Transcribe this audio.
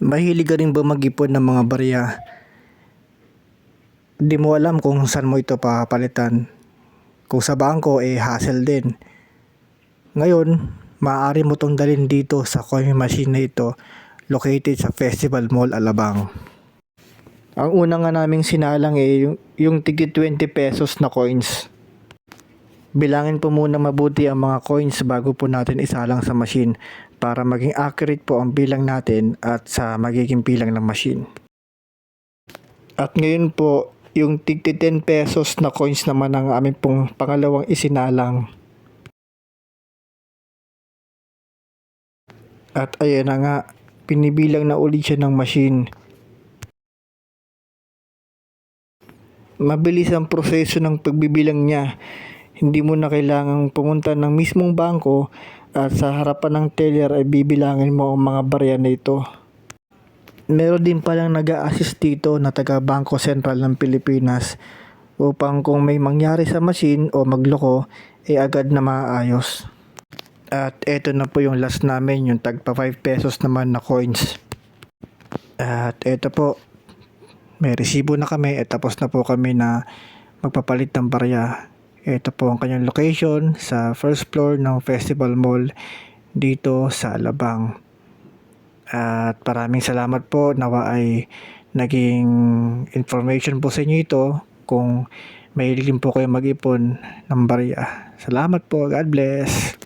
Mahilig ka rin ba mag-ipon ng mga barya? Di mo alam kung saan mo ito papalitan. Kung sa bangko, eh hassle din. Ngayon, maaari mo tong dalhin dito sa coin machine na ito located sa Festival Mall Alabang. Ang una nga naming sinalang eh, yung, yung tigi 20 pesos na coins. Bilangin po muna mabuti ang mga coins bago po natin isalang sa machine para maging accurate po ang bilang natin at sa magiging bilang ng machine. At ngayon po, yung tigti 10 pesos na coins naman ang aming pong pangalawang isinalang. At ayan na nga, pinibilang na ulit siya ng machine. Mabilis ang proseso ng pagbibilang niya. Hindi mo na kailangang pumunta ng mismong bangko at sa harapan ng teller ay bibilangin mo ang mga barya na ito. Meron din palang nag assist dito na taga Bangko Sentral ng Pilipinas upang kung may mangyari sa machine o magloko, ay agad na maayos. At eto na po yung last namin, yung tagpa 5 pesos naman na coins. At eto po, may resibo na kami at tapos na po kami na magpapalit ng barya. Ito po ang kanyang location sa first floor ng Festival Mall dito sa Alabang. At maraming salamat po nawa ay naging information po sa inyo ito kung mahilig po kayo mag-ipon ng barya. Salamat po. God bless.